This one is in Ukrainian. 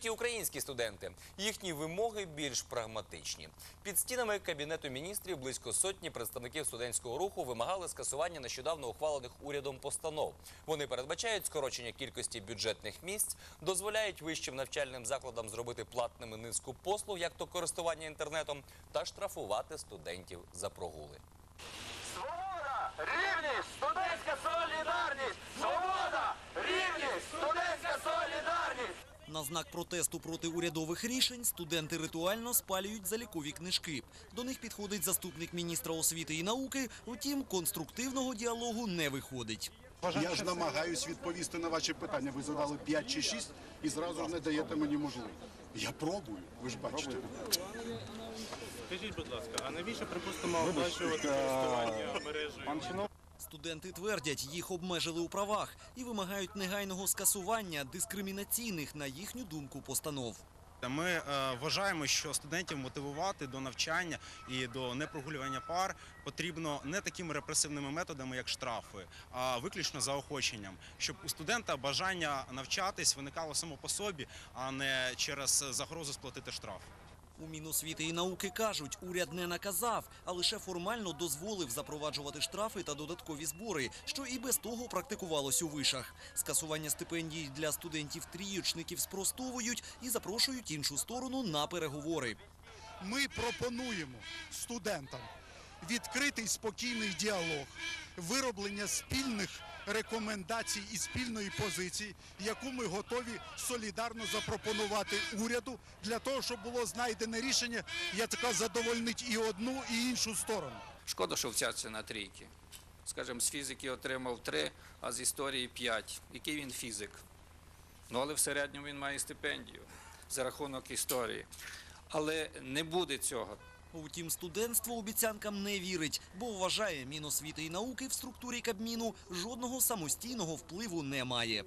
Ті українські студенти їхні вимоги більш прагматичні. Під стінами кабінету міністрів близько сотні представників студентського руху вимагали скасування нещодавно ухвалених урядом постанов. Вони передбачають скорочення кількості бюджетних місць, дозволяють вищим навчальним закладам зробити платними низку послуг, як то користування інтернетом, та штрафувати студентів за прогули. Свобода, рівність, студентська солідарність! Свобода, рівність, студентська солідарність! На знак протесту проти урядових рішень студенти ритуально спалюють залікові книжки. До них підходить заступник міністра освіти і науки. Втім, конструктивного діалогу не виходить. Я ж намагаюсь відповісти на ваші питання. Ви задали 5 чи 6 і зразу ж не даєте мені можливість. Я пробую, ви ж бачите. Скажіть, будь ласка, а навіщо припустимо оплачувати користування мережею? Студенти твердять, їх обмежили у правах і вимагають негайного скасування дискримінаційних, на їхню думку, постанов. Ми е, вважаємо, що студентів мотивувати до навчання і до непрогулювання пар потрібно не такими репресивними методами, як штрафи, а виключно заохоченням, щоб у студента бажання навчатись виникало само по собі, а не через загрозу сплатити штраф. У Міносвіти і науки кажуть, уряд не наказав, а лише формально дозволив запроваджувати штрафи та додаткові збори, що і без того практикувалось у вишах. Скасування стипендій для студентів-трієчників спростовують і запрошують іншу сторону на переговори. ми пропонуємо студентам відкритий спокійний діалог, вироблення спільних рекомендацій і спільної позиції, яку ми готові солідарно запропонувати уряду для того, щоб було знайдене рішення, яке задовольнить і одну, і іншу сторону. Шкода, що вчаться на трійки. Скажімо, з фізики отримав 3, а з історії 5. Який він фізик? Ну, але в середньому він має стипендію за рахунок історії. Але не буде цього. Втім, студентство обіцянкам не вірить, бо вважає Міносвіти і науки в структурі Кабміну жодного самостійного впливу не має.